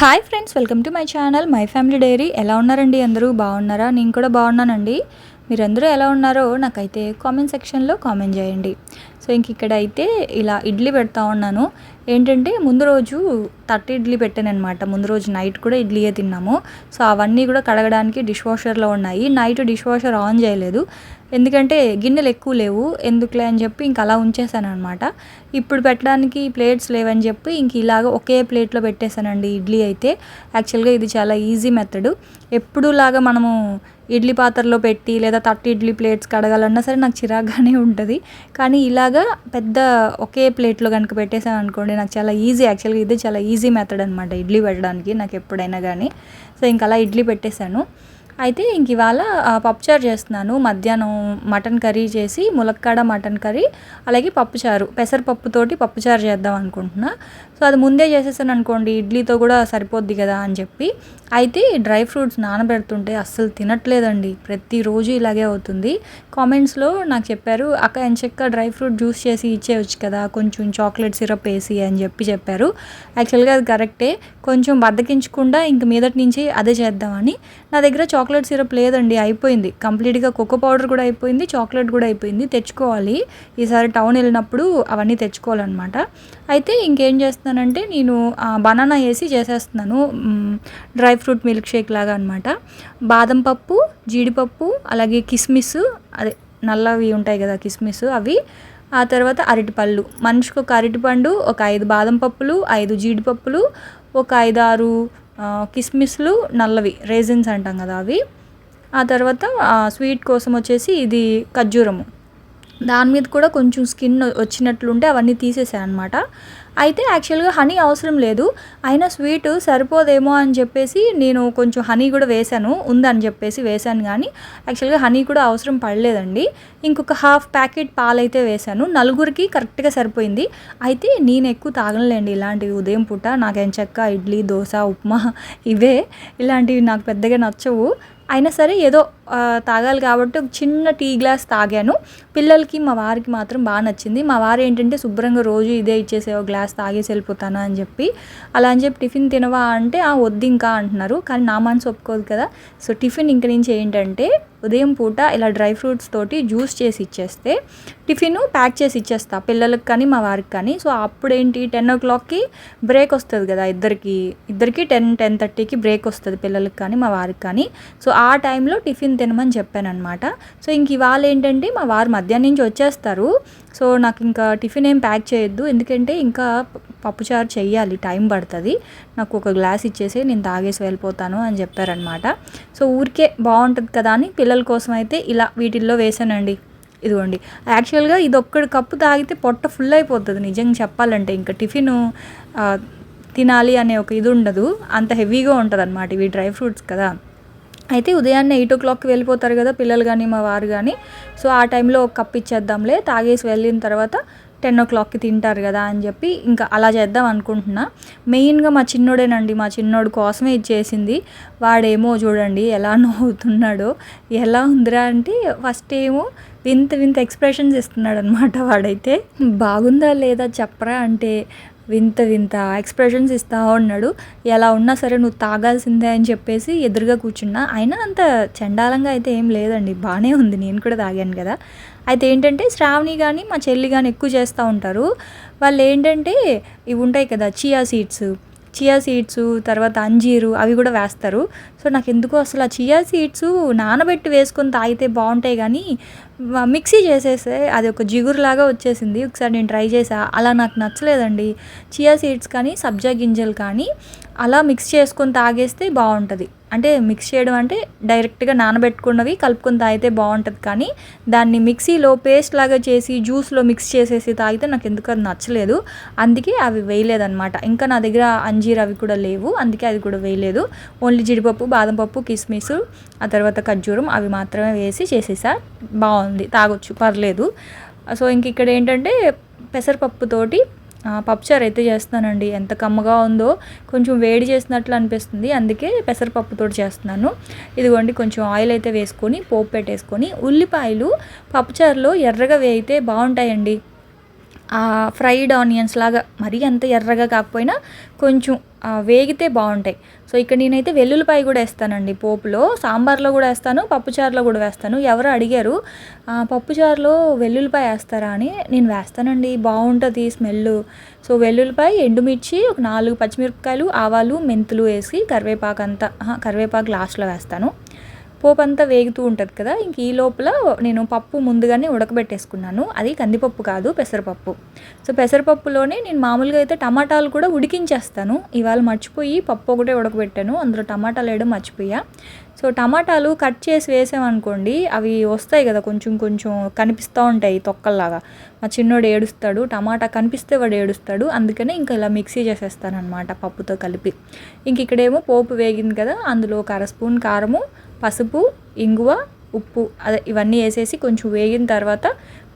Hi friends welcome to my channel my family diary ఎలా ఉన్నారండి అందరూ? బాగున్నారా? నేను కూడా బాగున్నానండి. మీరందరూ ఎలా ఉన్నారో నాకైతే కామెంట్ సెక్షన్లో కామెంట్ చేయండి. సో ఇంక ఇక్కడ అయితే ఇలా ఇడ్లీ పెడతా ఉన్నాను. ఏంటంటే ముందు రోజు తట్టి ఇడ్లీ పెట్టాను అనమాట ముందు రోజు నైట్ కూడా ఇడ్లీయే తిన్నాము. సో అవన్నీ కూడా కడగడానికి డిష్ వాషర్లో ఉన్నాయి. నైట్ డిష్ వాషర్ ఆన్ చేయలేదు. ఎందుకంటే గిన్నెలు ఎక్కువ లేవు ఎందుకులే అని చెప్పి ఇంక అలా ఉంచేసాను అనమాట ఇప్పుడు పెట్టడానికి ప్లేట్స్ లేవని చెప్పి ఇంక ఇలాగ ఒకే ప్లేట్లో పెట్టేశానండి ఇడ్లీ అయితే. యాక్చువల్గా ఇది చాలా ఈజీ మెథడ్. ఎప్పుడులాగా మనము ఇడ్లీ పాత్రలో పెట్టి లేదా తట్టి ఇడ్లీ ప్లేట్స్ కడగాలన్నా సరే నాకు చిరాగ్గానే ఉంటుంది. కానీ ఇలాగా పెద్ద ఒకే ప్లేట్లో కనుక పెట్టేసాను అనుకోండి నాకు చాలా ఈజీ యాక్చువల్గా ఇది చాలా ఈజీ మెథడ్ అనమాట ఇడ్లీ పెట్టడానికి నాకు ఎప్పుడైనా కానీ సో ఇంక అలా ఇడ్లీ పెట్టేశాను. అయితే ఇంక ఇవాళ పప్పుచారు చేస్తున్నాను. మధ్యాహ్నం మటన్ కర్రీ చేసి ములక్కాడ మటన్ కర్రీ అలాగే పప్పుచారు పెసరపప్పుతోటి పప్పుచారు చేద్దాం అనుకుంటున్నా. సో అది ముందే చేసేసాను అనుకోండి ఇడ్లీతో కూడా సరిపోద్ది కదా అని చెప్పి. అయితే డ్రై ఫ్రూట్స్ నానబెడుతుంటే అస్సలు తినట్లేదండి. ప్రతిరోజు ఇలాగే అవుతుంది. కామెంట్స్లో నాకు చెప్పారు అక్క ఎంచక్క డ్రై ఫ్రూట్ జ్యూస్ చేసి ఇచ్చేయచ్చు కదా కొంచెం చాక్లెట్ సిరప్ వేసి అని చెప్పి చెప్పారు. యాక్చువల్గా అది కరెక్టే. కొంచెం బద్దకించకుండా ఇంక మీదటి నుంచి అదే చేద్దామని. నా దగ్గర చాక్లెట్ సిరప్ లేదండి అయిపోయింది. కంప్లీట్గా కోకో పౌడర్ కూడా అయిపోయింది చాక్లెట్ కూడా అయిపోయింది. తెచ్చుకోవాలి. ఈసారి టౌన్ వెళ్ళినప్పుడు అవన్నీ తెచ్చుకోవాలన్నమాట. అయితే ఇంకేం చేస్తున్నానంటే నేను బనానా వేసి చేసేస్తున్నాను. డ్రై ఫ్రూట్ మిల్క్ షేక్ లాగా అనమాట బాదం పప్పు జీడిపప్పు అలాగే కిస్మిస్ అదే నల్లవి ఉంటాయి కదా కిస్మిస్ అవి. ఆ తర్వాత అరటిపళ్ళు. మనిషికి ఒక అరటిపండు ఒక ఐదు బాదం పప్పులు ఐదు జీడిపప్పులు ఒక ఐదు ఆరు కిస్మిస్లు నల్లవి రేజిన్స్ అంటాం కదా అవి. ఆ తర్వాత స్వీట్ కోసం వచ్చేసి ఇది ఖర్జూరము. దాని మీద కూడా కొంచెం స్కిన్ వచ్చినట్లుంటే అవన్నీ తీసేసాయి అనమాట అయితే యాక్చువల్గా హనీ అవసరం లేదు. అయినా స్వీట్ సరిపోదేమో అని చెప్పేసి నేను కొంచెం హనీ కూడా వేశాను. ఉందని చెప్పేసి వేశాను కానీ యాక్చువల్గా హనీ కూడా అవసరం పడలేదండి. ఇంకొక హాఫ్ ప్యాకెట్ పాలైతే వేశాను. నలుగురికి కరెక్ట్గా సరిపోయింది. అయితే నేను ఎక్కువ తాగలేండి ఇలాంటివి. ఉదయం పూట నాకేం చెక్క ఇడ్లీ దోశ ఉప్మా ఇవే. ఇలాంటివి నాకు పెద్దగా నచ్చవు. అయినా సరే ఏదో తాగాలి కాబట్టి ఒక చిన్న టీ గ్లాస్ తాగాను. పిల్లలకి మా వారికి మాత్రం బాగా నచ్చింది. మా వారు ఏంటంటే శుభ్రంగా రోజు ఇదే ఇచ్చేసే ఒక గ్లాస్ తాగేసి వెళ్ళిపోతాను అని చెప్పి. అలా అని చెప్పి టిఫిన్ తినవా అంటే ఆ వద్దు ఇంకా అంటున్నారు. కానీ నా మనసు ఒప్పుకోదు కదా. సో టిఫిన్ ఇంక నుంచి ఏంటంటే ఉదయం పూట ఇలా డ్రై ఫ్రూట్స్ తోటి జ్యూస్ చేసి ఇచ్చేస్తే టిఫిన్ ప్యాక్ చేసి ఇచ్చేస్తా పిల్లలకి కానీ మా వారికి కానీ. సో అప్పుడేంటి టెన్ ఓ క్లాక్కి బ్రేక్ వస్తుంది కదా ఇద్దరికి ఇద్దరికి టెన్ టెన్ థర్టీకి బ్రేక్ వస్తుంది పిల్లలకి కానీ మా వారికి కానీ. సో ఆ టైంలో టిఫిన్ తినమని చెప్పాను అనమాట సో ఇంక ఇవాళ ఏంటంటే మా వారు మధ్యాహ్నం నుంచి వచ్చేస్తారు. సో నాకు ఇంకా టిఫిన్ ఏం ప్యాక్ చేయొద్దు. ఎందుకంటే ఇంకా పప్పుచారు చెయ్యాలి. టైం పడుతుంది. నాకు ఒక గ్లాస్ ఇచ్చేసి నేను తాగేసి వెళ్ళిపోతాను అని చెప్పారనమాట సో ఊరికే బాగుంటుంది కదా అని పిల్లల కోసం అయితే ఇలా వీటిల్లో వేసానండి. ఇదిగోండి. యాక్చువల్గా ఇది ఒక్కడి కప్పు తాగితే పొట్ట ఫుల్ అయిపోతుంది. నిజంగా చెప్పాలంటే ఇంకా టిఫిన్ తినాలి అనే ఒక ఇది ఉండదు. అంత హెవీగా ఉంటుంది అనమాట ఇవి డ్రై ఫ్రూట్స్ కదా. అయితే ఉదయాన్నే ఎయిట్ ఓ క్లాక్కి వెళ్ళిపోతారు కదా పిల్లలు కానీ మా వారు కానీ. సో ఆ టైంలో ఒక కప్ ఇచ్చేద్దాంలే. తాగేసి వెళ్ళిన తర్వాత టెన్ ఓ క్లాక్కి తింటారు కదా అని చెప్పి ఇంకా అలా చేద్దాం అనుకుంటున్నా. మెయిన్గా మా చిన్నోడేనండి. మా చిన్నోడు కోసమే ఇచ్చేసింది. వాడేమో చూడండి ఎలా నవ్వుతున్నాడో ఎలా ఉందిరా అంటే ఫస్ట్ ఏమో వింత వింత ఎక్స్ప్రెషన్స్ ఇస్తున్నాడు అనమాట వాడైతే. బాగుందా లేదా చెప్పరా అంటే వింత వింత ఎక్స్ప్రెషన్స్ ఇస్తా ఉన్నాడు. ఎలా ఉన్నా సరే నువ్వు తాగాల్సిందే అని చెప్పేసి ఎదురుగా కూర్చున్నా. అయినా అంత చండాలంగా అయితే ఏం లేదండి. బాగానే ఉంది. నేను కూడా తాగాను కదా. అయితే ఏంటంటే శ్రావణి కానీ మా చెల్లి కానీ ఎక్కువ చేస్తూ ఉంటారు. వాళ్ళు ఏంటంటే ఇవి ఉంటాయి కదా చియా సీడ్స్ చియా సీడ్స్ తర్వాత అంజీరు అవి కూడా వేస్తారు. సో నాకు ఎందుకో అసలు ఆ చియా సీడ్స్ నానబెట్టి వేసుకొని తాగితే బాగుంటాయి కానీ మిక్సీ చేసేస్తే అది ఒక జిగురులాగా వచ్చేసింది. ఒకసారి నేను ట్రై చేసా అలా నాకు నచ్చలేదండి. చియా సీడ్స్ కానీ సబ్జా గింజలు కానీ అలా మిక్స్ చేసుకొని తాగేస్తే బాగుంటుంది. అంటే మిక్స్ చేయడం అంటే డైరెక్ట్గా నానబెట్టుకున్నవి కలుపుకొని తాగితే బాగుంటుంది కానీ దాన్ని మిక్సీలో పేస్ట్ లాగా చేసి జ్యూస్లో మిక్స్ చేసేసి తాగితే నాకు ఎందుకు అది నచ్చలేదు. అందుకే అవి వేయలేదన్నమాట. ఇంకా నా దగ్గర అంజీర్ అవి కూడా లేవు. అందుకే అది కూడా వేయలేదు. ఓన్లీ జీడిపప్పు బాదం పప్పు కిస్మిస్ ఆ తర్వాత ఖర్జూరం అవి మాత్రమే వేసి చేసేసా. బాగుంది తాగొచ్చు పర్లేదు. సో ఇంక ఇక్కడ ఏంటంటే పెసరపప్పుతోటి పప్పుచారు అయితే చేస్తున్నానండి. ఎంత కమ్మగా ఉందో కొంచెం వేడి చేసినట్లు అనిపిస్తుంది. అందుకే పెసరపప్పుతో చేస్తున్నాను. ఇదిగోండి కొంచెం ఆయిల్ అయితే వేసుకొని పోపు పెట్టేసుకొని ఉల్లిపాయలు పప్పుచారులో ఎర్రగా వేయితే బాగుంటాయండి. ఫ్రైడ్ ఆనియన్స్ లాగా మరీ అంత ఎర్రగా కాకపోయినా కొంచెం వేగితే బాగుంటాయి. సో ఇక్కడ నేనైతే వెల్లుల్లిపాయ కూడా వేస్తానండి పోపులో. సాంబార్లో కూడా వేస్తాను పప్పుచారులో కూడా వేస్తాను. ఎవరు అడిగారు పప్పుచారులో వెల్లుల్లిపాయ వేస్తారా? అని. నేను వేస్తానండి బాగుంటుంది స్మెల్ సో వెల్లుల్లిపాయ ఎండుమిర్చి ఒక నాలుగు పచ్చిమిరపకాయలు ఆవాలు మెంతులు వేసి కరివేపాకు అంతా కరివేపాకు లాస్ట్లో వేస్తాను. పోపు అంతా వేగుతూ ఉంటుంది కదా ఇంక ఈ లోపల నేను పప్పు ముందుగానే ఉడకబెట్టేసుకున్నాను. అది కందిపప్పు కాదు పెసరపప్పు. సో పెసరపప్పులోనే నేను మామూలుగా అయితే టమాటాలు కూడా ఉడికించేస్తాను. ఇవాళ మర్చిపోయి పప్పు ఒకటే ఉడకబెట్టాను అందులో టమాటాలు వేయడం మర్చిపోయా. సో టమాటాలు కట్ చేసి వేసామనుకోండి అవి వస్తాయి కదా కొంచెం కొంచెం కనిపిస్తూ ఉంటాయి తొక్కల్లాగా. మా చిన్నోడు ఏడుస్తాడు టమాటా కనిపిస్తే వాడు ఏడుస్తాడు అందుకనే ఇంకా ఇలా మిక్సీ చేసేస్తాను అనమాట పప్పుతో కలిపి. ఇంక ఇక్కడేమో పోపు వేగింది కదా అందులో ఒక అర స్పూన్ కారము పసుపు ఇంగువ ఉప్పు అదే ఇవన్నీ వేసేసి కొంచెం వేగిన తర్వాత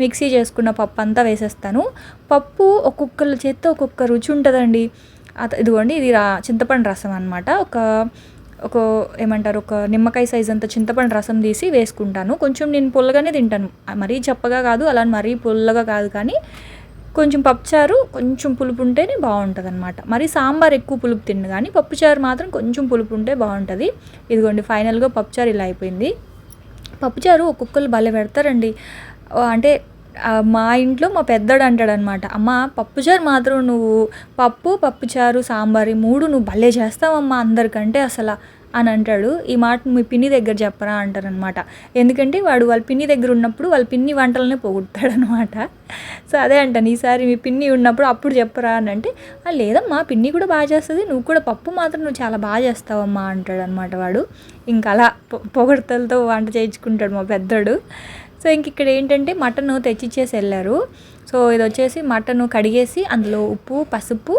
మిక్సీ చేసుకున్న పప్పు అంతా వేసేస్తాను. పప్పు ఒక్కొక్కరి చేత్తో ఒక్కొక్క రుచి ఉంటుందండి. ఇదిగోండి ఇది రా చింతపండు రసం అనమాట ఒక ఒక ఏమంటారు ఒక నిమ్మకాయ సైజ్ అంత చింతపండు రసం తీసి వేసుకుంటాను. కొంచెం నేను పుల్లగానే తింటాను. మరీ చప్పగా కాదు అలా మరీ పుల్లగా కాదు కానీ కొంచెం పప్పుచారు కొంచెం పులుపు ఉంటేనే బాగుంటుంది అనమాట మరి సాంబార్ ఎక్కువ పులుపు తిన్ను కానీ పప్పుచారు మాత్రం కొంచెం పులుపు ఉంటే బాగుంటుంది. ఇదిగోండి ఫైనల్గా పప్పుచారు ఇలా అయిపోయింది. పప్పుచారు ఒక్కొక్కరు భలే పెడతారండి. అంటే మా ఇంట్లో మా పెద్దోడు అంటాడు అనమాట అమ్మ పప్పుచారు మాత్రం నువ్వు పప్పు పప్పుచారు సాంబార్ ఈ మూడు నువ్వు భలే చేస్తావమ్మా అందరికంటే అసలు. అని అంటాడు. ఈ మాట మీ పిన్ని దగ్గర చెప్పరా అంటారనమాట ఎందుకంటే వాడు వాళ్ళ పిన్ని దగ్గర ఉన్నప్పుడు వాళ్ళ పిన్ని వంటలనే పోగొడతాడనమాట సో అదే అంటాను. ఈసారి మీ పిన్ని ఉన్నప్పుడు అప్పుడు చెప్పరా అని అంటే లేదమ్మా పిన్ని కూడా బాగా చేస్తుంది. నువ్వు కూడా పప్పు మాత్రం నువ్వు చాలా బాగా చేస్తావమ్మా అంటాడనమాట వాడు. ఇంకా అలా పొగడతలతో వంట చేయించుకుంటాడు మా పెద్దోడు. సో ఇంక ఇక్కడ ఏంటంటే మటన్ తెచ్చిచ్చేసి వెళ్ళారు. సో ఇది వచ్చేసి మటన్ కడిగేసి అందులో ఉప్పు పసుపు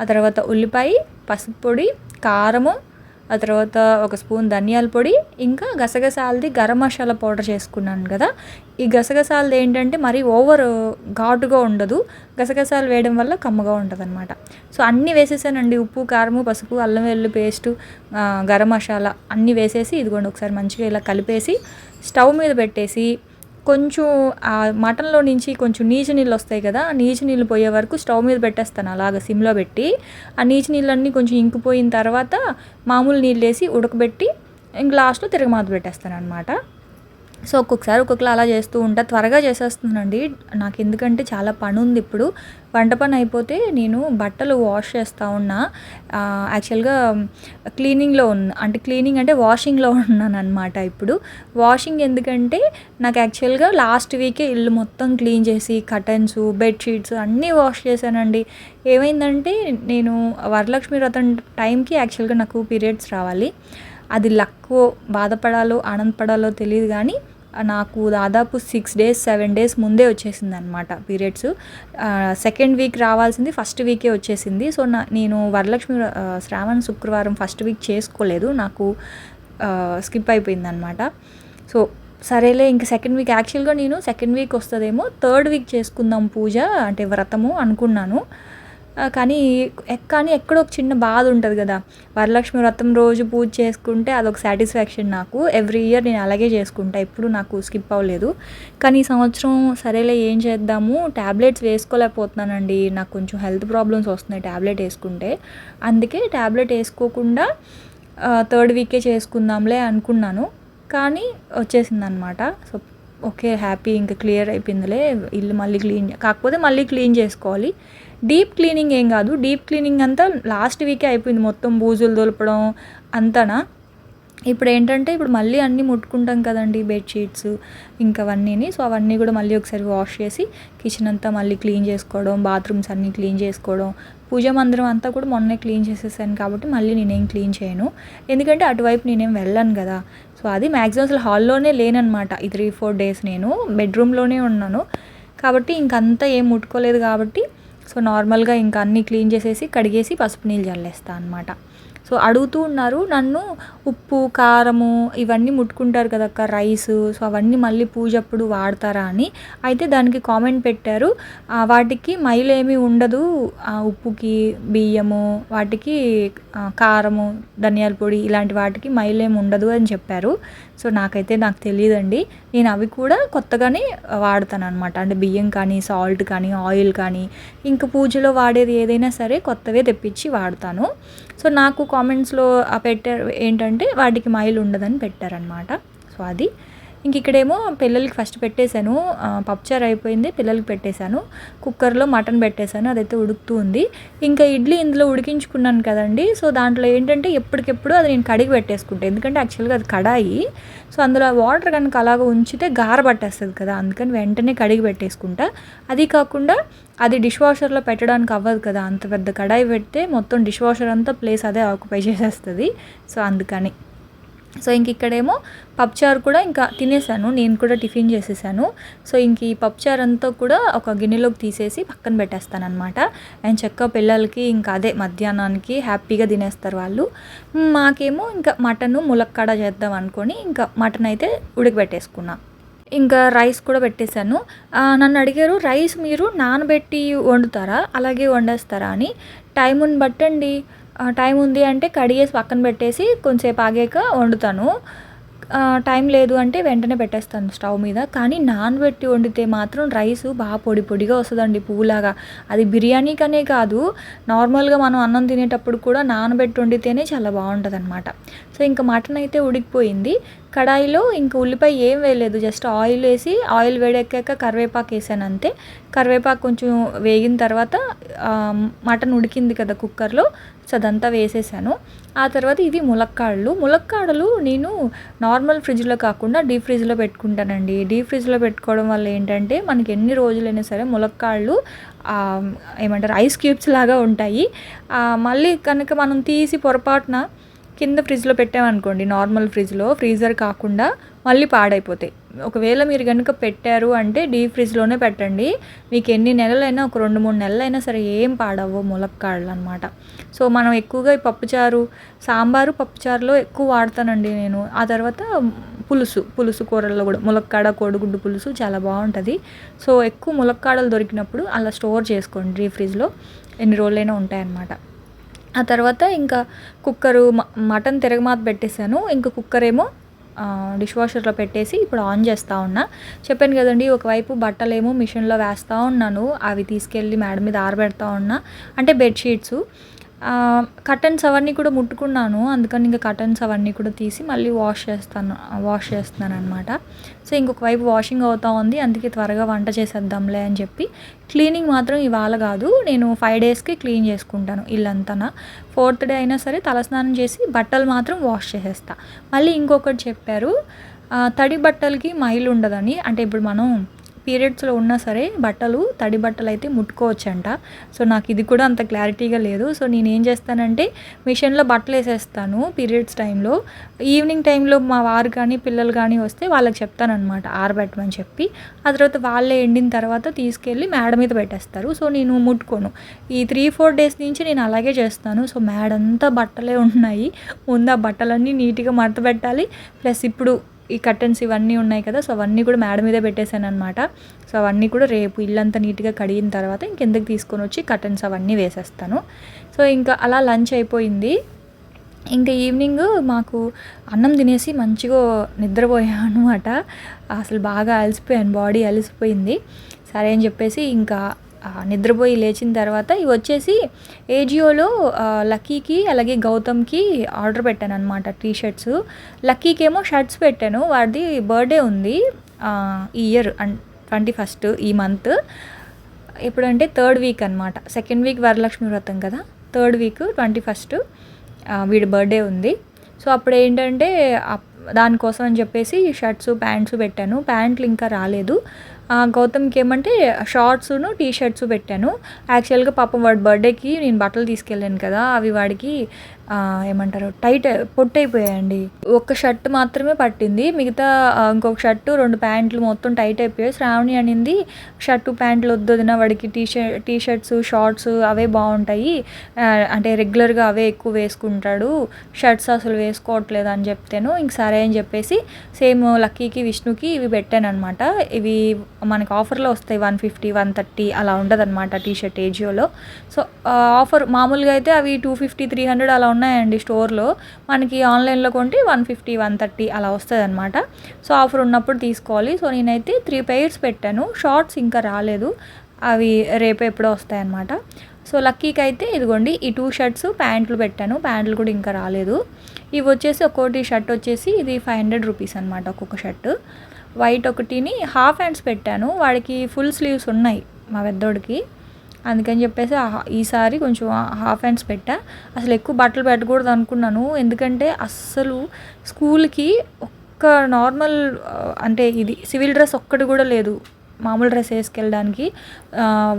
ఆ తర్వాత ఉల్లిపాయ పసుపు పొడి కారము ఆ తర్వాత ఒక స్పూన్ ధనియాల పొడి ఇంకా గసగసాలది గరం మసాలా పౌడర్ చేసుకున్నాను కదా. ఈ గసగసాలది ఏంటంటే మరీ ఓవర్ ఘాటుగా ఉండదు గసగసాలు వేయడం వల్ల కమ్మగా ఉంటుంది అనమాట సో అన్నీ వేసేసానండి. ఉప్పు కారము పసుపు అల్లం వెల్లుల్లి పేస్టు గరం మసాలా అన్నీ వేసేసి ఇదిగోండి ఒకసారి మంచిగా ఇలా కలిపేసి స్టవ్ మీద పెట్టేసి కొంచెం ఆ మటన్లో నుంచి కొంచెం నీచు నీళ్ళు వస్తాయి కదా ఆ నీచు నీళ్ళు పోయే వరకు స్టవ్ మీద పెట్టేస్తాను అలాగ సిమ్లో పెట్టి. ఆ నీచు నీళ్ళన్నీ కొంచెం ఇంకిపోయిన తర్వాత మామూలు నీళ్ళు వేసి ఉడకబెట్టి ఇంక లాస్ట్లో తిరగమాత పెట్టేస్తాను అనమాట సో ఒక్కొక్కసారి ఒక్కొక్కలా అలా చేస్తూ ఉంటా. త్వరగా చేసేస్తున్నానండి. నాకు ఎందుకంటే చాలా పని ఉంది ఇప్పుడు. వంట పని అయిపోతే నేను బట్టలు వాష్ చేస్తూ ఉన్నా. యాక్చువల్గా క్లీనింగ్లో ఉన్న అంటే క్లీనింగ్ అంటే వాషింగ్లో ఉన్నాను అనమాట ఇప్పుడు. వాషింగ్ ఎందుకంటే నాకు యాక్చువల్గా లాస్ట్ వీకే ఇల్లు మొత్తం క్లీన్ చేసి కటన్స్ బెడ్షీట్స్ అన్నీ వాష్ చేశానండి. ఏమైందంటే నేను వరలక్ష్మి వ్రతం టైంకి యాక్చువల్గా నాకు పీరియడ్స్ రావాలి. అది లక్కో బాధపడాలో ఆనందపడాలో తెలియదు కానీ నాకు దాదాపు సిక్స్ డేస్ సెవెన్ డేస్ ముందే వచ్చేసింది అనమాట పీరియడ్స్ సెకండ్ వీక్ రావాల్సింది ఫస్ట్ వీకే వచ్చేసింది. సో నా నేను వరలక్ష్మి శ్రావణ శుక్రవారం ఫస్ట్ వీక్ చేసుకోలేదు. నాకు స్కిప్ అయిపోయింది అనమాట సో సరేలే ఇంక సెకండ్ వీక్ యాక్చువల్గా నేను సెకండ్ వీక్ వస్తుందేమో థర్డ్ వీక్ చేసుకుందాం పూజ అంటే వ్రతము అనుకున్నాను. కానీ కానీ ఎక్కడో ఒక చిన్న బాధ ఉంటుంది కదా. వరలక్ష్మి వ్రతం రోజు పూజ చేసుకుంటే అదొక సాటిస్ఫాక్షన్ నాకు. ఎవ్రీ ఇయర్ నేను అలాగే చేసుకుంటా. ఎప్పుడు నాకు స్కిప్ అవ్వలేదు. కానీ ఈ సంవత్సరం సరేలే ఏం చేద్దాము? ట్యాబ్లెట్స్ వేసుకోలేకపోతున్నానండి. నాకు కొంచెం హెల్త్ ప్రాబ్లమ్స్ వస్తున్నాయి ట్యాబ్లెట్ వేసుకుంటే. అందుకే ట్యాబ్లెట్ వేసుకోకుండా థర్డ్ వీకే చేసుకుందాంలే అనుకున్నాను. కానీ వచ్చేసిందనమాట. సో ఓకే హ్యాపీ ఇంకా క్లియర్ అయిపోయిందిలే. ఇల్లు మళ్ళీ క్లీన్ కాకపోతే మళ్ళీ క్లీన్ చేసుకోవాలి. డీప్ క్లీనింగ్ ఏం కాదు. డీప్ క్లీనింగ్ అంతా లాస్ట్ వీకే అయిపోయింది మొత్తం బూజులు దొలపడం అంతనా? ఇప్పుడు ఏంటంటే ఇప్పుడు మళ్ళీ అన్నీ ముట్టుకుంటాం కదండి బెడ్షీట్స్ ఇంకా అవన్నీని. సో అవన్నీ కూడా మళ్ళీ ఒకసారి వాష్ చేసి కిచెన్ అంతా మళ్ళీ క్లీన్ చేసుకోవడం బాత్రూమ్స్ అన్నీ క్లీన్ చేసుకోవడం పూజ మందిరం అంతా కూడా మొన్నే క్లీన్ చేసేసాను కాబట్టి మళ్ళీ నేనేం క్లీన్ చేయను. ఎందుకంటే అటువైపు నేనేం వెళ్ళాను కదా. సో అది మ్యాక్సిమం అసలు హాల్లోనే లేననమాట ఈ త్రీ ఫోర్ డేస్ నేను బెడ్రూమ్లోనే ఉన్నాను. కాబట్టి ఇంకంతా ఏం ముట్టుకోలేదు కాబట్టి సో నార్మల్గా ఇంకా అన్నీ క్లీన్ చేసేసి కడిగేసి పసుపు నీళ్ళు చల్లేస్తాను అనమాట సో అడుగుతూ ఉన్నారు. నన్ను ఉప్పు కారము ఇవన్నీ ముట్టుకుంటారు కదా అక్క రైస్. సో అవన్నీ మళ్ళీ పూజ అప్పుడు వాడతారా అని అయితే దానికి కామెంట్ పెట్టారు. వాటికి మైలేమీ ఉండదు. ఆ, ఉప్పుకి బియ్యము వాటికి కారము ధనియాల పొడి ఇలాంటి వాటికి మైలేమి ఉండదు అని చెప్పారు. సో నాకైతే నాకు తెలియదండి. నేను అవి కూడా కొత్తగానే వాడతాను అనమాట అంటే బియ్యం కానీ సాల్ట్ కానీ ఆయిల్ కానీ ఇంకా పూజలో వాడేది ఏదైనా సరే కొత్తవే తెప్పించి వాడతాను. సో నాకు కామెంట్స్లో పెట్టారు ఏంటంటే వాటికి మైల్ ఉండదని పెట్టారనమాట సో అది. ఇంక ఇక్కడేమో పిల్లలకి ఫస్ట్ పెట్టేశాను. ఆ, పప్పుచారు అయిపోయింది పిల్లలకి పెట్టేశాను. కుక్కర్లో మటన్ పెట్టేశాను అదైతే ఉడుకుతూ ఉంది. ఇంకా ఇడ్లీ ఇందులో ఉడికించుకున్నాను కదండి. సో దాంట్లో ఏంటంటే ఎప్పటికెప్పుడు అది నేను కడిగి పెట్టేసుకుంటాను ఎందుకంటే యాక్చువల్గా అది కడాయి. సో అందులో వాటర్ కనుక అలాగ ఉంచితే గార పట్టేస్తుంది కదా. అందుకని వెంటనే కడిగి పెట్టేసుకుంటా. అది కాకుండా అది డిష్ వాషర్లో పెట్టడానికి అవ్వదు కదా. అంత పెద్ద కడాయి పెడితే మొత్తం డిష్ వాషర్ అంతా ప్లేస్ అదే ఆక్యుపై చేసేస్తుంది. సో అందుకని. సో ఇంక ఇక్కడేమో పప్పుచారు కూడా ఇంకా తినేసాను. నేను కూడా టిఫిన్ చేసేసాను. సో ఇంక ఈ పప్చారు అంతా కూడా ఒక గిన్నెలోకి తీసేసి పక్కన పెట్టేస్తాను అనమాట అండ్ చెక్క పిల్లలకి ఇంకా అదే మధ్యాహ్నానికి హ్యాపీగా తినేస్తారు వాళ్ళు. మాకేమో ఇంకా మటన్ ములక్కాడ చేద్దాం అనుకొని ఇంకా మటన్ అయితే ఉడకబెట్టేసుకున్నాం. ఇంకా రైస్ కూడా పెట్టేశాను. నన్ను అడిగారు రైస్ మీరు నానబెట్టి వండుతారా? అలాగే వండేస్తారా? అని. టైముని బట్టండి. టైం ఉంది అంటే కడిగేసి పక్కన పెట్టేసి కొంచెంసేపు ఆగాక వండుతాను. టైం లేదు అంటే వెంటనే పెట్టేస్తాను స్టవ్ మీద. కానీ నానబెట్టి వండితే మాత్రం రైస్ బాగా పొడి పొడిగా వస్తుందండి పువ్వులాగా. అది బిర్యానీకనే కాదు నార్మల్గా మనం అన్నం తినేటప్పుడు కూడా నానబెట్టి వండితేనే చాలా బాగుంటుంది అనమాట సో ఇంకా మటన్ అయితే ఉడికిపోయింది. కడాయిలో ఇంక ఉల్లిపాయ ఏం వేయలేదు జస్ట్ ఆయిల్ వేసి ఆయిల్ వేడెక్కాక కరివేపాకు వేసాను అంతే. కరివేపాకు కొంచెం వేగిన తర్వాత మటన్ ఉడికింది కదా కుక్కర్లో సో అదంతా వేసేసాను. ఆ తర్వాత ఇవి ములక్కాడలు. ములక్కాడలు నేను నార్మల్ ఫ్రిడ్జ్లో కాకుండా డీప్ ఫ్రిడ్జ్లో పెట్టుకుంటానండి. డీప్ ఫ్రిడ్జ్లో పెట్టుకోవడం వల్ల ఏంటంటే మనకి ఎన్ని రోజులైనా సరే ములక్కాడలు ఏమంటారు ఐస్ క్యూబ్స్ లాగా ఉంటాయి. మళ్ళీ కనుక మనం తీసి పొరపాటున కింద ఫ్రిడ్జ్లో పెట్టామనుకోండి నార్మల్ ఫ్రిడ్జ్లో ఫ్రీజర్ కాకుండా మళ్ళీ పాడైపోతాయి. ఒకవేళ మీరు కనుక పెట్టారు అంటే డీప్ ఫ్రిడ్జ్లోనే పెట్టండి. మీకు ఎన్ని నెలలైనా ఒక రెండు మూడు నెలలైనా సరే ఏం పాడవు ములక్కాడలు అనమాట సో మనం ఎక్కువగా ఈ పప్పుచారు సాంబారు పప్పుచారులో ఎక్కువ వాడతానండి నేను. ఆ తర్వాత పులుసు పులుసు కూరల్లో కూడా ములక్కాడ కోడిగుడ్డు పులుసు చాలా బాగుంటుంది. సో ఎక్కువ ములక్కాడలు దొరికినప్పుడు అలా స్టోర్ చేసుకోండి డీప్ ఫ్రిడ్జ్లో. ఎన్ని రోజులైనా ఉంటాయన్నమాట. ఆ తర్వాత ఇంకా కుక్కరు మటన్ తిరగమాత పెట్టేశాను. ఇంకా కుక్కర్ ఏమో డిష్ వాషర్లో పెట్టేసి ఇప్పుడు ఆన్ చేస్తూ ఉన్నా. చెప్పాను కదండి ఒకవైపు బట్టలేమో మిషన్లో వేస్తూ ఉన్నాను. అవి తీసుకెళ్ళి మేడ మీద ఆరబెడతా ఉన్నా. అంటే బెడ్షీట్స్. కర్టన్స్ అవన్నీ కూడా ముట్టుకున్నాను. అందుకని ఇంకా కర్టన్స్ అవన్నీ కూడా తీసి మళ్ళీ వాష్ చేస్తాను వాష్ చేస్తున్నాను అనమాట సో ఇంకొక వైపు వాషింగ్ అవుతా ఉంది. అందుకే త్వరగా వంట చేసేద్దాంలే అని చెప్పి క్లీనింగ్ మాత్రం ఇవాళ కాదు. నేను ఫైవ్ డేస్కి క్లీన్ చేసుకుంటాను ఇల్లంతా ఫోర్త్ డే అయినా సరే తలస్నానం చేసి బట్టలు మాత్రం వాష్ చేసేస్తా. మళ్ళీ ఇంకొకటి చెప్పారు తడి బట్టలకి మైలు ఉండదని అంటే ఇప్పుడు మనం పీరియడ్స్లో ఉన్నా సరే బట్టలు తడి బట్టలు అయితే ముట్టుకోవచ్చంట. సో నాకు ఇది కూడా అంత క్లారిటీగా లేదు. సో నేను ఏం చేస్తానంటే మిషన్లో బట్టలు వేసేస్తాను పీరియడ్స్ టైంలో. ఈవినింగ్ టైంలో మా వారు కానీ పిల్లలు కానీ వస్తే వాళ్ళకి చెప్తానమాట ఆరబెట్టమని చెప్పి. ఆ తర్వాత వాళ్ళే ఎండిన తర్వాత తీసుకెళ్ళి మేడ మీద పెట్టేస్తారు. సో నేను ముట్టుకోను. ఈ త్రీ ఫోర్ డేస్ నుంచి నేను అలాగే చేస్తాను. సో మేడంతా బట్టలే ఉన్నాయి. ముందు ఆ బట్టలన్నీ నీట్గా మడత పెట్టాలి. ప్లస్ ఇప్పుడు ఈ కర్టన్స్ ఇవన్నీ ఉన్నాయి కదా సో అవన్నీ కూడా మేడ మీదే పెట్టేశాను అనమాట సో అవన్నీ కూడా రేపు ఇల్లంతా నీట్గా కడిగిన తర్వాత ఇంకెందుకు తీసుకొని వచ్చి కర్టన్స్ అవన్నీ వేసేస్తాను. సో ఇంకా అలా లంచ్ అయిపోయింది. ఇంకా ఈవినింగ్ మాకు అన్నం తినేసి మంచిగా నిద్రపోయాను అనమాట అసలు బాగా అలసిపోయాను బాడీ అలసిపోయింది. సరే అని చెప్పేసి ఇంకా నిద్రపోయి లేచిన తర్వాత ఇవి వచ్చేసి ఏజియోలో లక్కీకి అలాగే గౌతమ్కి ఆర్డర్ పెట్టాను అనమాట టీ షర్ట్స్ లక్కీకి ఏమో షర్ట్స్ పెట్టాను. వాడిది బర్త్డే ఉంది ఈ ఇయర్ ట్వంటీ ఫస్ట్ ఈ మంత్. ఎప్పుడంటే థర్డ్ వీక్ అనమాట సెకండ్ వీక్ వరలక్ష్మి వ్రతం కదా థర్డ్ వీక్ ట్వంటీ ఫస్ట్ వీడి బర్త్డే ఉంది. సో అప్పుడు ఏంటంటే దానికోసం అని చెప్పేసి షర్ట్స్ ప్యాంట్స్ పెట్టాను. ప్యాంట్లు ఇంకా రాలేదు. గౌతమ్కి ఏమంటే షార్ట్స్ను టీ షర్ట్స్ పెట్టాను. యాక్చువల్గా పాపం వాడి బర్త్డేకి నేను బట్టలు తీసుకెళ్ళాను కదా అవి వాడికి ఏమంటారు టైట్ పొట్టు అయిపోయాయండి ఒక్క షర్ట్ మాత్రమే పట్టింది. మిగతా ఇంకొక షర్టు రెండు ప్యాంట్లు మొత్తం టైట్ అయిపోయాయి. శ్రావణి అనింది షర్టు ప్యాంట్లు వద్దొదిన వదిన వాడికి T shirt T shirts shorts అవే బాగుంటాయి. అంటే రెగ్యులర్గా అవే ఎక్కువ వేసుకుంటాడు. షర్ట్స్ అసలు వేసుకోవట్లేదు అని చెప్తాను ఇంక సరే అని చెప్పేసి సేమ్ లక్కీకి విష్ణుకి ఇవి పెట్టాను అనమాట ఇవి మనకి ఆఫర్లో వస్తాయి వన్ ఫిఫ్టీ వన్ థర్టీ అలా ఉంటుంది అనమాట టీ షర్ట్ ఏజియోలో. సో ఆఫర్ మామూలుగా అయితే అవి టూ ఫిఫ్టీ త్రీ హండ్రెడ్ అలా ఉన్నాయండి స్టోర్లో. మనకి ఆన్లైన్లో కొంటే వన్ ఫిఫ్టీ వన్ థర్టీ అలా వస్తుంది అనమాట సో ఆఫర్ ఉన్నప్పుడు తీసుకోవాలి. సో నేనైతే త్రీ పెయిర్స్ పెట్టాను. షార్ట్స్ ఇంకా రాలేదు. అవి రేపు ఎప్పుడో వస్తాయన్నమాట. సో లక్కీకి అయితే ఇదిగోండి ఈ టూ షర్ట్స్ ప్యాంట్లు పెట్టాను. ప్యాంట్లు కూడా ఇంకా రాలేదు. ఇవి వచ్చేసి ఒక్కోటి షర్ట్ వచ్చేసి ఇది ఫైవ్ హండ్రెడ్ రూపీస్ అనమాట ఒక్కొక్క షర్ట్. వైట్ ఒకటిని హాఫ్ హ్యాండ్స్ పెట్టాను. వాడికి ఫుల్ స్లీవ్స్ ఉన్నాయి మా పెద్దోడికి. అందుకని చెప్పేసి ఈసారి కొంచెం హాఫ్ హ్యాండ్స్ పెట్టా. అసలు ఎక్కువ బట్టలు పెట్టకూడదు అనుకున్నాను. ఎందుకంటే అస్సలు స్కూల్కి ఒక్క నార్మల్ అంటే ఇది సివిల్ డ్రెస్ ఒక్కటి కూడా లేదు. మామూలు dress వేసుకెళ్ళడానికి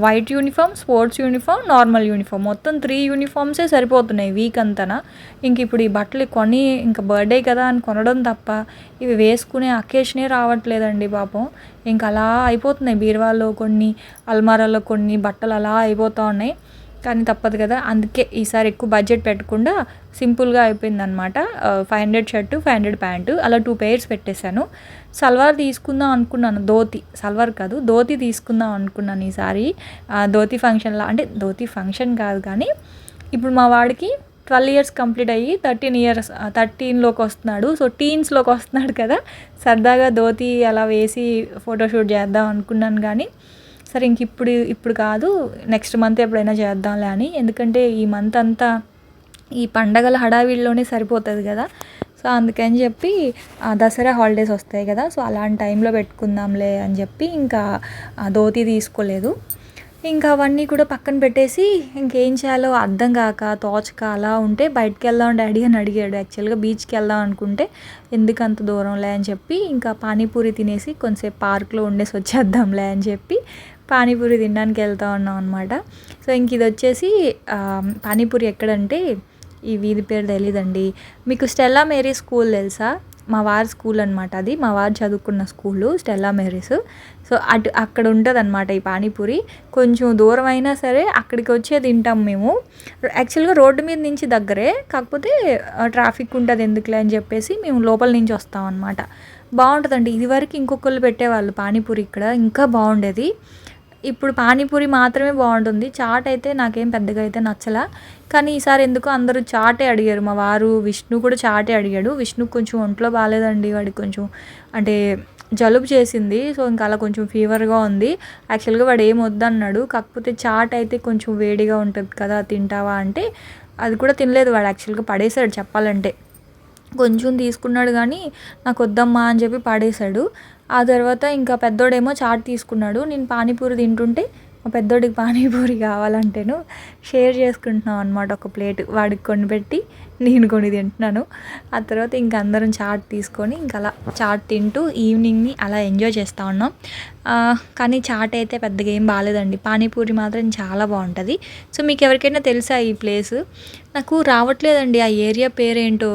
white uniform sports uniform normal uniform మొత్తం త్రీ యూనిఫామ్సే సరిపోతున్నాయి వీక్ అంతనా. ఇంక ఇప్పుడు ఈ బట్టలు కొని ఇంకా బర్త్డే కదా అని కొనడం తప్ప ఇవి వేసుకునే అకేషనే రావట్లేదండి పాపం. ఇంకా అలా అయిపోతున్నాయి బీరువాలో కొన్ని అల్మారాలో కొన్ని బట్టలు అలా అయిపోతూ ఉన్నాయి. కానీ తప్పదు కదా. అందుకే ఈసారి ఎక్కువ బడ్జెట్ పెట్టకుండా సింపుల్గా అయిపోయింది అనమాట five hundred shirt five hundred pant అలా టూ పేర్స్ పెట్టేశాను. సల్వార్ తీసుకుందాం అనుకున్నాను ధోతి. సల్వార్ కాదు ధోతి తీసుకుందాం అనుకున్నాను ఈసారి. ధోతి ఫంక్షన్లో అంటే ధోతి ఫంక్షన్ కాదు కానీ ఇప్పుడు మా వాడికి ట్వెల్వ్ ఇయర్స్ కంప్లీట్ అయ్యి థర్టీన్ ఇయర్స్ థర్టీన్లోకి వస్తున్నాడు. సో టీన్స్లోకి వస్తున్నాడు కదా. సరదాగా ధోతి అలా వేసి ఫోటోషూట్ చేద్దాం అనుకున్నాను కానీ సరే ఇంక ఇప్పుడు ఇప్పుడు కాదు నెక్స్ట్ మంత్ ఎప్పుడైనా చేద్దాంలే అని. ఎందుకంటే ఈ మంత్ అంతా ఈ పండగల హడావిడిలోనే సరిపోతుంది కదా. సో అందుకని చెప్పి దసరా హాలిడేస్ వస్తాయి కదా. సో అలాంటి టైంలో పెట్టుకుందాంలే అని చెప్పి ఇంకా ఆ, ధోతి తీసుకోలేదు. ఇంకా అవన్నీ కూడా పక్కన పెట్టేసి ఇంకేం చేయాలో అర్థం కాక తోచక అలా ఉంటే బయటకు వెళ్దాం డాడీ అని అడిగాడు. యాక్చువల్గా బీచ్కి వెళ్దాం అనుకుంటే ఎందుకు అంత దూరంలే అని చెప్పి ఇంకా పానీపూరి తినేసి కొంచెంసేపు పార్క్లో ఉండేసి వచ్చేద్దాంలే అని చెప్పి పానీపూరి తినడానికి వెళ్తా ఉన్నాం అనమాట సో ఇంక ఇది వచ్చేసి పానీపూరి ఎక్కడంటే ఈ వీధి పేరు తెలీదండి. మీకు స్టెల్లా మేరీ స్కూల్ తెలుసా? మా వారి స్కూల్ అనమాట అది. మా వారు చదువుకున్న స్కూలు స్టెల్లా మేరీస్. సో అటు అక్కడ ఉంటుంది అనమాట ఈ పానీపూరి. కొంచెం దూరం అయినా సరే అక్కడికి వచ్చే తింటాం మేము. యాక్చువల్గా రోడ్డు మీద నుంచి దగ్గరే కాకపోతే ట్రాఫిక్ ఉంటుంది ఎందుకులే అని చెప్పేసి మేము లోపల నుంచి వస్తాం అనమాట బాగుంటుందండి. ఇదివరకు ఇంకొకళ్ళు పెట్టేవాళ్ళు పానీపూరి ఇక్కడ. ఇంకా బాగుండేది. ఇప్పుడు పానీపూరి మాత్రమే బాగుంటుంది. చాట్ అయితే నాకేం పెద్దగా అయితే నచ్చలా. కానీ ఈసారి ఎందుకో అందరూ చాటే అడిగారు. మా వారు విష్ణు కూడా చాటే అడిగాడు. విష్ణు కొంచెం ఒంట్లో బాగాలేదండి. వాడికి కొంచెం అంటే జలుబు చేసింది. సో ఇంకా అలా కొంచెం ఫీవర్గా ఉంది. యాక్చువల్గా వాడు ఏం వద్దన్నాడు. కాకపోతే చాట్ అయితే కొంచెం వేడిగా ఉంటుంది కదా తింటావా అంటే అది కూడా తినలేదు. వాడు యాక్చువల్గా పడేసాడు చెప్పాలంటే. కొంచెం తీసుకున్నాడు కానీ నాకు వద్దమ్మా అని చెప్పి పడేశాడు ఆ తర్వాత ఇంకా పెద్దోడేమో చాట్ తీసుకున్నాడు. నేను పానీపూరి తింటుంటే మా పెద్దోడికి పానీపూరి కావాలంటేను షేర్ చేసుకుంటున్నాం అనమాట ఒక ప్లేట్. వాడికి కొని పెట్టి నేను కొని తింటున్నాను. ఆ తర్వాత ఇంక అందరం చాట్ తీసుకొని ఇంక అలా చాట్ తింటూ ఈవినింగ్ని అలా ఎంజాయ్ చేస్తూ ఉన్నాం. కానీ చాట్ అయితే పెద్దగా ఏం బాగాలేదండి పానీపూరి మాత్రం చాలా బాగుంటుంది. సో మీకు ఎవరికైనా తెలుసా ఈ ప్లేస్? నాకు రావట్లేదండి. ఆ ఏరియా పేరేంటో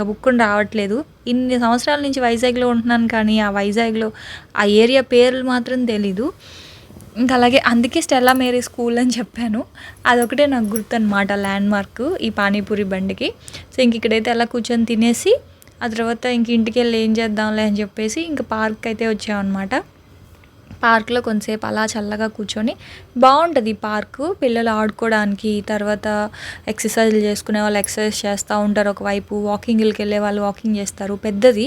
గబుక్కుని రావట్లేదు. ఇన్ని సంవత్సరాల నుంచి వైజాగ్లో ఉంటున్నాను కానీ ఆ వైజాగ్లో ఆ ఏరియా పేర్లు మాత్రం తెలీదు. ఇంకా అలాగే అందుకే స్టెల్లా మేరీ స్కూల్ అని చెప్పాను. అదొకటే నాకు గుర్తు అనమాట ల్యాండ్ మార్క్ ఈ పానీపూరి బండికి. సో ఇంక ఇక్కడైతే అలా కూర్చొని తినేసి ఆ తర్వాత ఇంక ఇంటికి వెళ్ళి ఏం చేద్దాంలే అని చెప్పేసి ఇంకా పార్క్ అయితే వచ్చామన్నమాట. పార్క్లో కొంతసేపు అలా చల్లగా కూర్చొని బాగుంటుంది ఈ పార్కు పిల్లలు ఆడుకోవడానికి తర్వాత ఎక్సర్సైజ్లు చేసుకునే వాళ్ళు ఎక్సర్సైజ్ చేస్తూ ఉంటారు. ఒకవైపు వాకింగ్కి వెళ్ళే వాళ్ళు వాకింగ్ చేస్తారు. పెద్దది.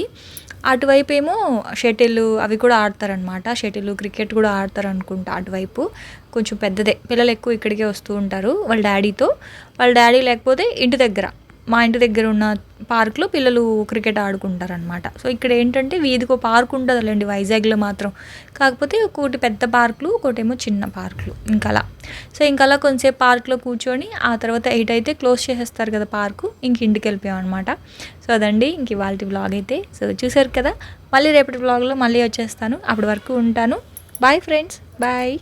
అటువైపు ఏమో షటిల్ అవి కూడా ఆడతారనమాట షటిల్ క్రికెట్ కూడా ఆడతారు అనుకుంటా అటువైపు. కొంచెం పెద్దదే. పిల్లలు ఎక్కువ ఇక్కడికే వస్తూ ఉంటారు వాళ్ళ డాడీతో. వాళ్ళ డాడీ లేకపోతే ఇంటి దగ్గర. మా ఇంటి దగ్గర ఉన్న పార్క్లో పిల్లలు క్రికెట్ ఆడుకుంటారు అనమాట సో ఇక్కడ ఏంటంటే వీధికో పార్క్ ఉంటుందిలేండి వైజాగ్లో మాత్రం. కాకపోతే ఒకటి పెద్ద పార్కులు ఒకటేమో చిన్న పార్కులు ఇంకా అలా సో ఇంకలా అలా కొంచెంసేపు పార్క్లో కూర్చొని ఆ తర్వాత ఎయిట్ అయితే క్లోజ్ చేసేస్తారు కదా పార్కు ఇంక ఇంటికి వెళ్ళిపోయాం అనమాట సో అదండి ఇంక ఇవాళ వ్లాగ్ అయితే. సో చూసారు కదా మళ్ళీ రేపటి వ్లాగ్లో మళ్ళీ వచ్చేస్తాను. అప్పటి వరకు ఉంటాను. Bye friends bye